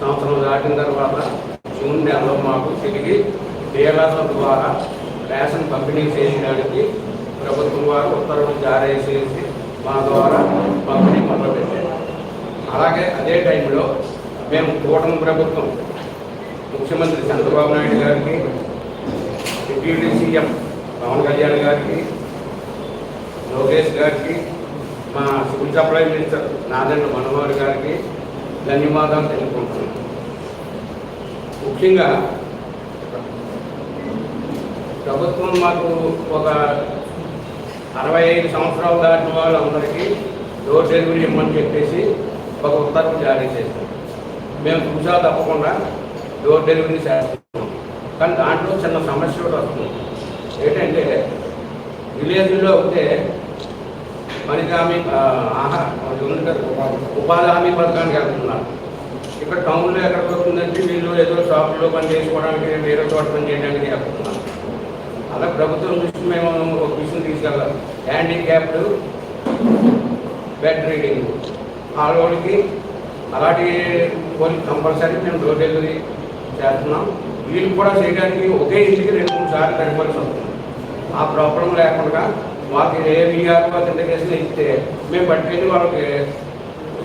సంవత్సరం దాటిన తర్వాత జూన్ నెలలో మాకు తిరిగి డీలర్ల ద్వారా రేషన్ పంపిణీ చేయడానికి ప్రభుత్వం వారు ఉత్తర్వులు జారీ చేసి మా ద్వారా పంపిణీ మొదలుపెట్టారు. అలాగే అదే టైంలో మేము కూటమి ప్రభుత్వం ముఖ్యమంత్రి చంద్రబాబు నాయుడు గారికి డిప్యూటీ సీఎం పవన్ కళ్యాణ్ గారికి లోకేష్ గారికి మా civil supply minister Nadendla Manohar గారికి ధన్యవాదాలు తెలుపుకుంటున్నాను. ముఖ్యంగా ప్రభుత్వం మాకు ఒక అరవై ఐదు సంవత్సరాలు దాటిన వాళ్ళందరికీ డోర్ డెలివరీ ఇవ్వమని చెప్పేసి ఒక ఉత్తర్వు జారీ చేశాం మేము చూసా తప్పకుండా డోర్ డెలివరీ చేస్తున్నాం కానీ దాంట్లో చిన్న సమస్య కూడా వస్తుంది. ఏంటంటే విలేజ్లో ఉంటే మనకి హామీ ఆహా ఉపాధి హామీ పథకానికి వెళ్తున్నారు ఇక్కడ టౌన్లో ఎక్కడికి వస్తుందంటే వీళ్ళు ఏదో షాపులో పని చేసుకోవడానికి వేరే చోట పని చేయడానికి వెళ్తున్నారు అలా ప్రభుత్వం దృష్టి మేము ఒక విషయం తీసుకెళ్ళాలి హ్యాండిక్యాప్డ్ బెడ్ రీడింగ్ వాళ్ళకి అలాంటి వాళ్ళకి కంపల్సరీ మేము డోర్ డెలివరీ చేస్తున్నాం. వీళ్ళు కూడా చేయడానికి ఒకే ఇంటికి రెండు మూడు సార్లు కనపడాల్సి వస్తుంది ఆ ప్రాబ్లం లేకుండా మాకు ఏ వీఆర్ అథెంటికేషన్ ఇస్తే మేము పట్టుకెళ్ళి వాళ్ళకి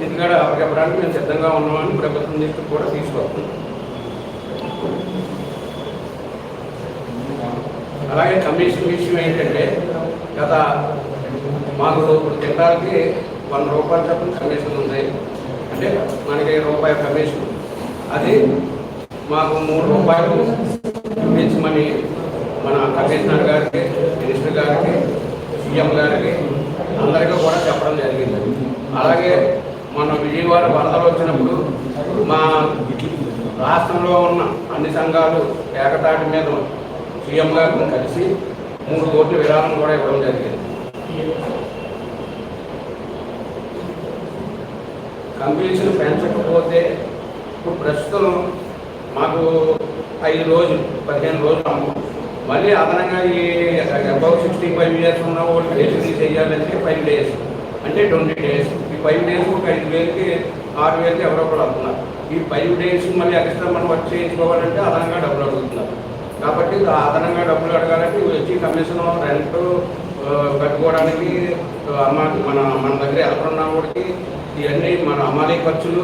ఇంటికాడ అప్పచెప్పడానికి మేము సిద్ధంగా ఉన్నామని ప్రభుత్వం దృష్టికి కూడా తీసుకొస్తున్నాం. అలాగే కమిషన్ విషయం ఏంటంటే గత మాకు ఇప్పుడు తినడానికి వంద రూపాయలు చొప్పున కమిషన్ ఉంది. అంటే మనకి రూపాయి కమిషన్. అది మాకు మూడు రూపాయలు పెంచమని మన కమిషనర్ గారికి మినిస్టర్ గారికి సీఎం గారికి అందరికీ కూడా చెప్పడం జరిగింది. అలాగే మన విజయవాడ వరదలు వచ్చినప్పుడు మా రాష్ట్రంలో ఉన్న అన్ని సంఘాలు ఏకతాటి మీద సీఎం గారిని కలిసి మూడు కోట్ల విరాళం కూడా ఇవ్వడం జరిగింది. కంపెనీషన్ పెంచకపోతే ఇప్పుడు ప్రస్తుతం మాకు ఐదు రోజులు పదిహేను రోజులు అమ్మకం మళ్ళీ అదనంగా ఈ అబౌవ్ సిక్స్టీ ఫైవ్ ఇయర్స్ ఉన్న వాళ్ళు డెలివరీ చేయాలంటే ఫైవ్ డేస్ అంటే ట్వంటీ డేస్ ఈ ఫైవ్ డేస్ ఒక ఐదు వేలకి ఆరు వేలకి ఎవరో కూడా అవుతున్నారు ఈ ఫైవ్ డేస్ మళ్ళీ ఎక్స్ట్రా మనం వర్క్ చేయించుకోవాలంటే అదనంగా డబ్బులు అడుగుతున్నారు. కాబట్టి అదనంగా డబ్బులు అడగాలంటే వచ్చి కమిషన్ రెంట్ కట్టుకోవడానికి ఆ, అమ్మ మన మన దగ్గర ఎవరు కూడా ఇవన్నీ మన అమ్మాలి ఖర్చులు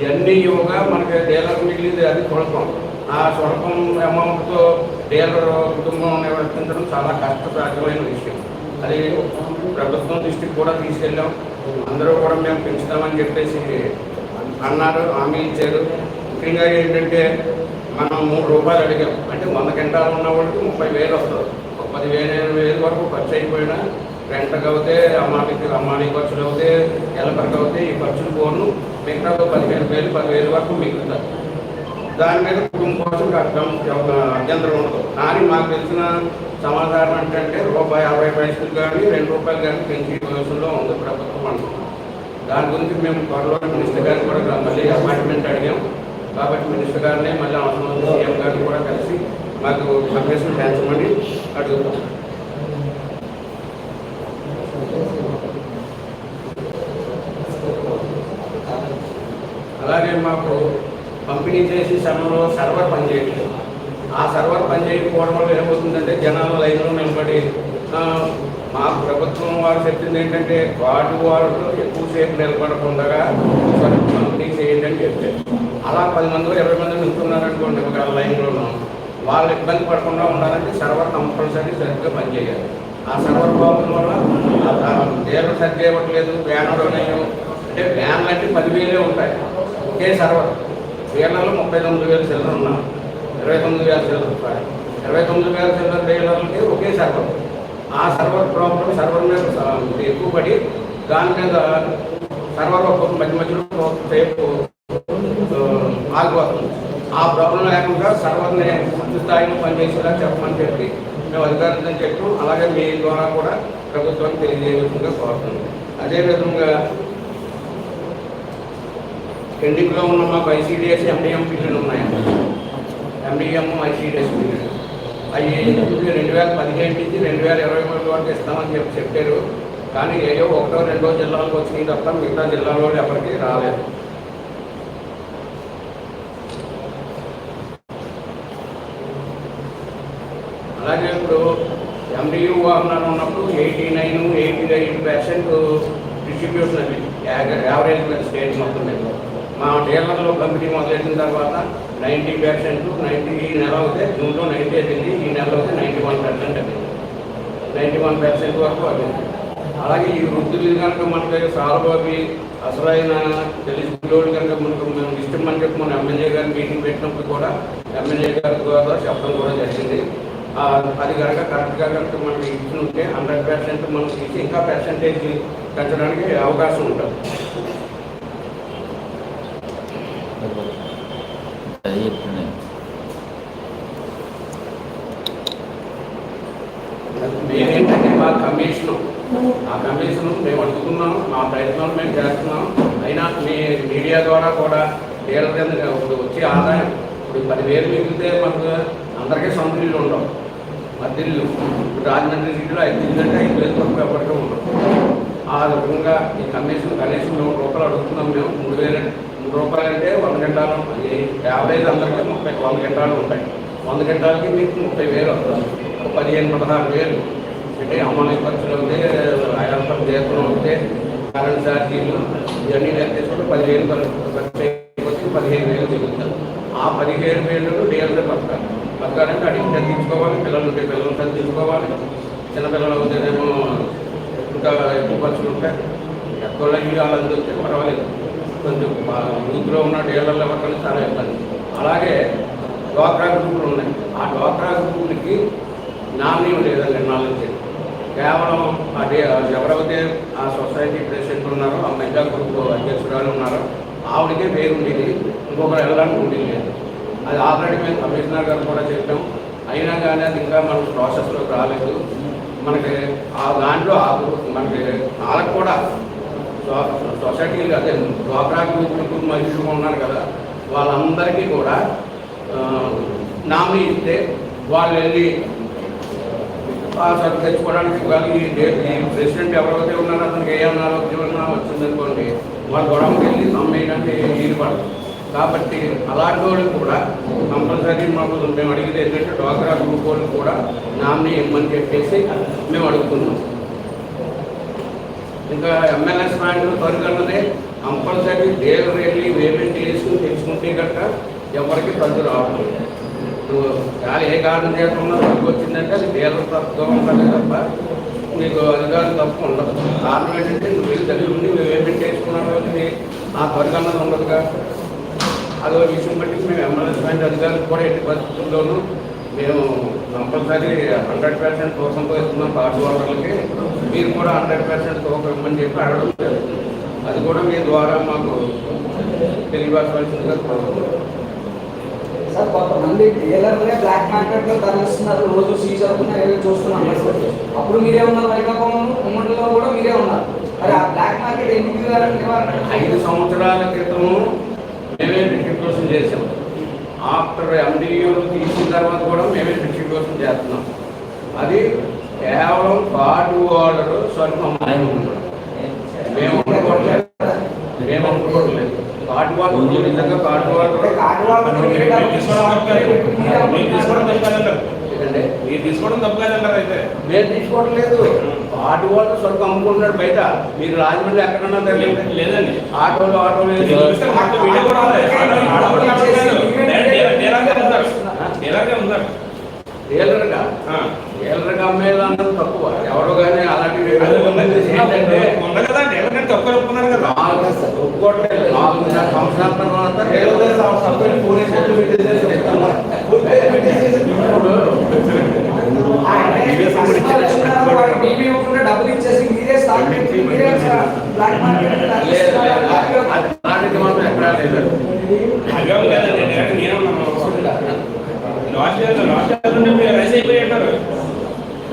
ఇవన్నీ ఇవ్వగా మనకి డీలర్ మిగిలింది అది స్వల్పం. ఆ స్వల్పం అమౌంట్తో డీలర్ కుటుంబం నిర్వర్తించడం చాలా కష్టసాధ్యమైన విషయం. అది ప్రభుత్వం దృష్టికి కూడా తీసుకెళ్ళాం. అందరూ కూడా మేము పెంచుతామని చెప్పేసి అన్నారు హామీ ఇచ్చారు. ముఖ్యంగా ఏంటంటే మనం మూడు రూపాయలు అడిగాం. అంటే వంద గంటలు ఉన్న వాళ్ళకి ముప్పై వేలు వస్తుంది. ఒక పదివేలు ఇరవై వేలు వరకు ఖర్చు అయిపోయినా రెంట్కి అవుతే అమ్మాయికి అమ్మాయి ఖర్చులు అవుతే ఎలపరికి అవుతే ఈ ఖర్చులు పోను. మిగతా పదిహేను వేలు పదివేలు వరకు మిగులుతాయి. దాని మీద కుటుంబం కోసం కష్టం ఒక అభ్యంతరం ఉండదు. కానీ మాకు తెలిసిన సమాధానం ఏంటంటే రూపాయి అరవై పైసలు కానీ రెండు రూపాయలు కానీ పెంచి యోచనలో ఉంది ప్రభుత్వం అనుకుంటున్నాం దాని గురించి మేము త్వరలో మినిస్టర్ గారిని కూడా మళ్ళీ అపాయింట్మెంట్ అడిగాం. కాబట్టి మినిస్టర్ గారిని మళ్ళీ అవసరం సీఎం గారిని కూడా కలిసి మాకు కమిషన్ పెంచమని అడుగుతాం అలాగే మాకు పంపిణీ చేసే సమయంలో సర్వర్ పనిచేయట్లేదు. ఆ సర్వర్ పనిచేయకపోవడం వల్ల ఏమవుతుందంటే జనాలు లైన్లో నిలబడి మా ప్రభుత్వం వారు చెప్పింది ఏంటంటే వాటి వారు ఎక్కువసేపు నిలబడకుండా పంపిణీ చేయండి అని చెప్పారు. అలా పది మంది ఇరవై మంది నిలుతున్నారనుకోండి ఒక లైన్లోనూ. వాళ్ళు ఇబ్బంది పడకుండా ఉండాలంటే సర్వర్ కంపల్సరీ సరిగ్గా పనిచేయాలి. ఆ సర్వర్ ప్రాబ్లం వల్ల డేలు సరిగ్గా ఇవ్వట్లేదు బ్యానర్ అంటే బ్యాన్లు అంటే పదివేలే ఉంటాయి ఒకే సర్వర్. డీలర్లు ముప్పై తొమ్మిది వేల చిల్లర ఉన్నారు ఇరవై తొమ్మిది వేల చిల్లర ఇరవై తొమ్మిది వేల చిల్లర డీలర్లకి ఒకే సర్వర్. ఆ సర్వర్ ప్రాబ్లం సర్వర్ మీద ఎక్కువ పడి దాని మీద సర్వర్ ఒక్కొక్క మధ్య మధ్యలో సేపు ఆ, ఆగిపోతుంది ఆ ప్రాబ్లం లేకుండా సర్వర్ని పూర్తి స్థాయిలో పనిచేసేలా చెప్పమని చెప్పి మేము అధికారులతో చెప్పాం అలాగే మీ ద్వారా కూడా ప్రభుత్వానికి విధంగా కోరుతుంది అదేవిధంగా పెండింగ్లో ఉన్న మాకు ఐసీడిఎస్ ఎండిఎం బిల్లులు ఉన్నాయి? ఎండిఎం ఐసీడిఎస్ పిల్లలు అవి రెండు వేల పదిహేడు నుంచి రెండు వేల ఇరవై మూడు వరకు ఇస్తామని చెప్పి చెప్పారు. కానీ ఏదో ఒకటో రెండో జిల్లాలకు వచ్చినాయి తప్ప మిగతా జిల్లాలో ఎవరికి రాలేదు. అలాగే ఇప్పుడు ఎండియూ వాహనాలు ఉన్నప్పుడు eighty nine eighty eight percent distribution అవి యావరేజ్ స్టేట్ మొత్తం మీద. మా డీలర్లో కంపెనీ మొదలెట్టిన తర్వాత నైంటీ పర్సెంట్ నైంటీ ఈ నెల అవుతే జూన్లో నైంటీ అయింది ఈ నెల అయితే నైంటీ వన్ పర్సెంట్ అది నైంటీ వన్ పర్సెంట్ వరకు అది అలాగే ఈ వృద్ధులు కనుక మనకి సారబాబి అసలైన తెలిసిన కనుక మనకు మేము ఇష్టం అని చెప్పి మన ఎమ్మెల్యే గారు మీటింగ్ పెట్టినప్పుడు కూడా ఎమ్మెల్యే గారి ద్వారా చెప్పడం కూడా జరిగింది. అది కనుక కరెక్ట్గా కనుక మనకి ఇచ్చి ఉంటే హండ్రెడ్ పర్సెంట్ మనకి ఇచ్చి ఇంకా పర్సెంటేజ్ పెంచడానికి అవకాశం ఉంటుంది అది చెప్తున్నాను మేమేంటంటే మా కమిషను ఆ కమిషన్ మేము అడుగుతున్నాం మా ప్రయత్నాలు మేము చేస్తున్నాం. అయినా మీ మీడియా ద్వారా కూడా డీలర్ కింద ఇప్పుడు వచ్చే ఆదాయం ఇప్పుడు పదివేలు మిగిలితే మాకు అందరికీ సొంత ఇల్లు ఉండవు. మధ్య ఇల్లు ఇప్పుడు రాజమండ్రి సిటీలో ఐదు ఇల్లు అంటే ఐదు వేలు తక్కువ ఎవరికీ ఉండవు ఆ రకంగా ఈ కమిషన్ కనీసం మూడు రూపాయలు అడుగుతున్నాం మేము. మూడు వేలు మూడు రూపాయలు అంటే వంద గంటలు. యావరేజ్ అందరికీ ముప్పై వంద గంటలు ఉంటాయి. వంద గంటలకి మీకు ముప్పై వేలు వస్తుంది. ఒక పదిహేను పదహారు వేలు. అంటే అమ్మని ఖర్చులు ఉంటే ఐదు దేశం ఉంటే కరెంట్ ఛార్జీలు ఇవన్నీ లెక్కేసుకుంటే పదిహేను ఖర్చు పదిహేను వేలు దిగుతుంది ఆ పదిహేను వేలు డీఎల్సీ పథకాలు పథకాలంటే అడిగి తీసుకోవాలి పిల్లలు ఉంటే పిల్లలు తగ్గించుకోవాలి చిన్నపిల్లలు ఉంటేనేమో ఇంకా ఎక్కువ ఖర్చులు ఉంటాయి. ఎక్కువ ఇల్లు అలా వస్తే పర్వాలేదు. కొంచెం యూత్లో ఉన్న డీలర్లు ఎవరికైనా చాలా ఇబ్బంది. అలాగే డ్వాక్రా గ్రూపులు ఉన్నాయి. ఆ డ్వాక్రా గ్రూపులకి నాణ్యం లేదా నాలుగు కేవలం అదే ఎవరైతే ఆ సొసైటీ ప్రెసిడెంట్ ఉన్నారో ఆ మెగా గ్రూప్ అధ్యక్షురాలు ఉన్నారో. ఆవిడకే పేరు ఉండేది ఇంకొకరు వెళ్ళడానికి ఉండేది లేదు. అది ఆల్రెడీ మేము కమిషనర్ గారు కూడా చెప్పాం. అయినా కానీ అది ఇంకా మనకు ప్రాసెస్లోకి రాలేదు. మనకి ఆ దాంట్లో ఆ మనకి వాళ్ళకి కూడా సొసైటీలు అదే డ్వాక్రా గ్రూప్ మనుషులు ఉన్నారు కదా. వాళ్ళందరికీ కూడా నామినీ ఇస్తే వాళ్ళు వెళ్ళి అతను తెచ్చుకోవడానికి కానీ ఈ ప్రెసిడెంట్ ఎవరైతే ఉన్నారో అతనికి ఏ అనారోగ్యం వచ్చిందనుకోండి వాళ్ళ గొడవకి వెళ్ళి నమ్మేయడానికి వీలు పడదు. కాబట్టి అలాంటి వాళ్ళు కూడా కంపల్సరీ మాకు మేము అడిగితే ఏంటంటే డ్వాక్రా గ్రూప్ వాళ్ళు కూడా నామినీ ఇమ్మని చెప్పేసి మేము అడుగుతున్నాం. ఇంకా ఎమ్మెల్యేస్ బ్యాంకులు పరిగణనే కంపల్సరీ డేలు వెళ్ళి పేమెంట్ చేసుకుని తెచ్చుకుంటే గట్ట ఎవరికి ఖర్చు రావట్లేదు. నువ్వు గాలి ఏ కారణం చేయకుండా నీకు వచ్చిందంటే అది డీలర్ తప్పుగా ఉంటుంది తప్ప నీకు అధికారులు తప్పు ఉండదు. కారణం ఏంటంటే నువ్వు వెళ్ళి తల్లి ఉండి నువ్వు ఏమేమి చేసుకున్నావు కాబట్టి ఆ పరిగణన ఉండదుగా అదో విషయం బట్టి మేము ఎమ్మెల్యేస్ బ్యాంక్ అధికారులు కూడా ఎట్టి పరిస్థితుల్లోనూ మేము కంపల్సరీ హండ్రెడ్ పర్సెంట్ కోసం ఇస్తున్నాం పార్టీ ఓటర్లకి. మీరు కూడా హండ్రెడ్ పర్సెంట్ తూకం ఇమ్మని చెప్పి అడగడం జరుగుతుంది. అది కూడా మీ ద్వారా మాకు తెలియవలసిందిగా కోరుతున్నాం సార్ కొంతమంది డీలర్లే బ్లాక్ మార్కెట్లో తరలిస్తున్నారు. రోజు సీజ్ అవుతున్నారు ఏదో చూస్తున్నాం. అప్పుడు మీరే ఉన్నారు వైకాపం ఉమ్మడిలో కూడా మీరే ఉన్నారు. మరి ఆ బ్లాక్ మార్కెట్ ఎందుకు ఐదు సంవత్సరాల క్రితము మేమే డిస్ట్రిబ్యూషన్ చేసాం ఆఫ్టర్ ఎండియూలు తీసిన తర్వాత కూడా మేమే డిస్ట్రిబ్యూషన్ చేస్తున్నాం. అది కేవలం కార్డు ఆర్డర్ అమ్ముకుంటున్నాం మేము అమ్ముకోవట్లేదు మేము అమ్ముకోవట్లేదు కార్డు వాళ్ళు నిజంగా కార్డు కాదు ఆర్డర్ వాళ్ళు మీరే మీరు తీసుకోవడం తప్పు కాదంటారు. ఏంటంటే మీరు తీసుకోవడం తప్పు కాదంటారు అయితే. మేము తీసుకోవట్లేదు ఆటో వాళ్ళు సరుకు అమ్ముకుంటున్నాడు బయట. మీరు రాజమండ్రి ఎక్కడన్నా తెలియదు లేదండి. ఆటోలు ఆటోలు డీలర్గా ఉన్నారు. డీలర్గా. డీలర్గా. డీలర్గా అమ్మేదంతా తక్కువ. ఎవరు కానీ అలాంటి అది ఉన్నది. ఏంటంటే కదా? డీలర్ ఒప్పుకున్నారు కదా. నాలుగు నాలుగున్నర సంవత్సరాల తర్వాత డబ్బులు ఇచ్చేసి మీరే స్టాక్ మీరే బ్లాక్ మార్కెట్ మాత్రం ఎక్కడా లేదు లాస్ట్ ఇయర్ లాస్ట్ ఇయర్ నుండి మీరు రైస్ అయిపోయి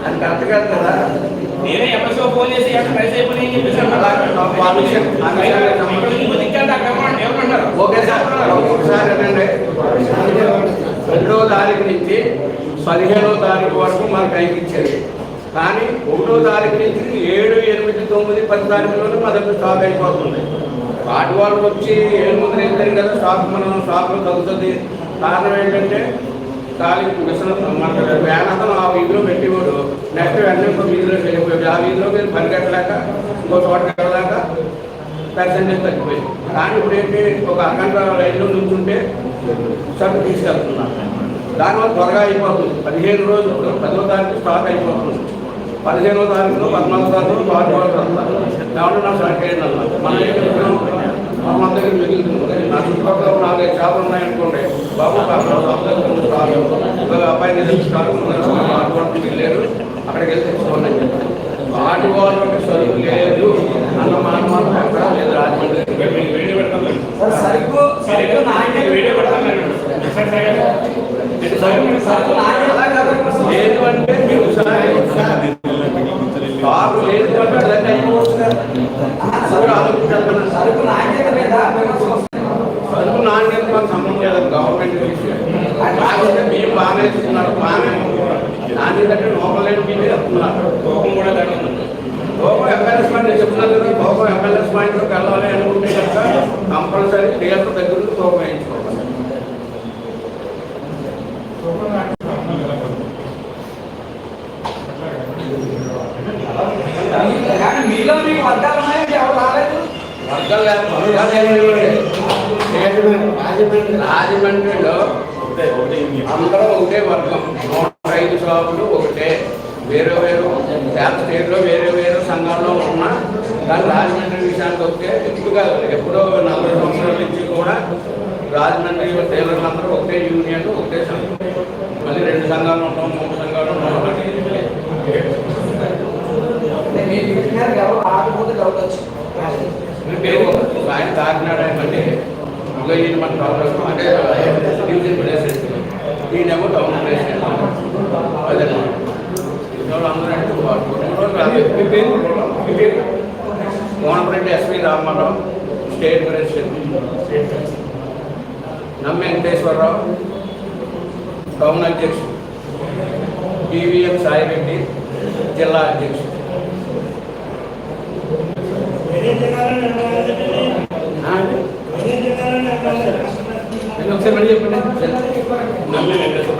అది కరెక్ట్ కాదు కదా. నేనే ఎంఎస్ఓ ఫోన్ చేసి అక్కడ రైస్ అయిపోయి అని చెప్పేసి అలా ఆ విషయం ఆ విషయానికి సంబంధించి ఇంకో దిక్కంటే అక్కడ ఏమన్నా- ఏమన్నారు ఓకే సార్ ఒకసారి ఏంటంటే రెండో తారీఖు నుంచి పదిహేనో తారీఖు వరకు మాకు టైం ఇచ్చారు కానీ ఒకటో తారీఖు నుంచి ఏడు ఎనిమిది తొమ్మిది పది తారీఖులోనే మా దగ్గర స్టాక్ అయిపోతుంది. వాటి వాళ్ళు వచ్చి ఏడు ముందు వెళ్తారు కదా స్టాక్ మనం స్టాక్లో తగ్గుతుంది. కారణం ఏంటంటే ఖాళీ మిషన్ మన వ్యాన్ అతను ఆ వీధిలో పెట్టేవాడు. నెక్స్ట్ వెంటనే ఇంకో వీధిలోకి వెళ్ళిపోయాడు ఆ వీధిలోకి వెళ్ళి పరిగెట్టలేక ఇంకో చోట వెళ్ళలేక పర్సెంటేజ్ తగ్గిపోయింది కానీ ఇప్పుడు ఏంటి ఒక అఖండ లైన్లో నుంచుంటే సరుకు తీసుకెళ్తున్నారు దానివల్ల త్వరగా అయిపోతుంది. పదిహేను రోజులు పదో తారీఖు స్టాక్ అయిపోతుంది. పదిహేనో తారీఖులో పద్నాలుగో తారీఖు బాగా వాళ్ళు వస్తారు కాబట్టి నాకు స్టార్ట్ అయ్యింది అన్నమాట మన దగ్గర మిగిలింది దగ్గర నా చుట్టుపక్కల నాలుగైదు చేపలు ఉన్నాయనుకోండి బాబు ఒక అబ్బాయి నిజం స్టాక్ మిగిలేరు అక్కడికి వెళ్ళి తెచ్చుకోండి అని చెప్పాను. వాటి వాళ్ళకి సరుకు లేదు. అన్న మాట ఎక్కడా లేదు. రాజమండ్రి సరుకు సరుకు. లేదు. అంటే మీరు కారు లేదు అంటే సరుకు ఆలోచించాలి సరుకు నాణ్యత మీద విమర్శలు వస్తాయి. సరుకు నాణ్యత మనకు సంబంధం లేదు గవర్నమెంట్ విషయం కాకపోతే ఇస్తున్నారు బాగానే అమ్ముతున్నారు. నాణ్యత అంటే లోపలేని మీరే చెప్తున్నారు. కోపం కూడా దాంట్లో ఉంది. లోపల ఎంఎల్ఎస్ పాయింట్ నేను చెప్తున్నాను కదా లోపల ఎంఎల్ఎస్ పాయింట్లోకి వెళ్ళాలి అనుకుంటే కనుక కంపల్సరీ థియేటర్ దగ్గర తోప వేయించుకోవాలి. మీలో మీకు వర్గాలు ఉన్నాయి? ఎవరు రాలేదు? వర్గాలు లేక- అందరూ ఒకటే వర్గం. నూట ఐదు షాపులు ఒకటే. వేరే వేరు వేరే స్టేట్లో వేరే వేరే సంఘాల్లో ఉన్నా కానీ రాజమండ్రి విషయానికి వస్తే ఇప్పుడు కాదు ఎప్పుడో నలభై సంవత్సరాల నుంచి కూడా రాజమండ్రి టైలర్లు అందరూ ఒకటే యూనియన్ ఒకటే సంఘం. మళ్ళీ రెండు సంఘాలు ఉంటాం మూడు సంఘాలు ఉంటాం మీ పేరు? ఆయన కాకినాడ అంటే ఇంకా మన అంటే టౌన్ ప్లేస్ అదే అందరూ అంటే ఎస్పీ రామారావు స్టేట్ ప్రెసిడెంట్ నమ్మ వెంకటేశ్వరరావు టౌన్ అధ్యక్షుడు టీవీఎం సాయిరెడ్డి జిల్లా అధ్యక్షుడు ఆ? నేను ఒకసారి మళ్ళీ చెప్పండి నమ్మి వెంకటేశ్వర.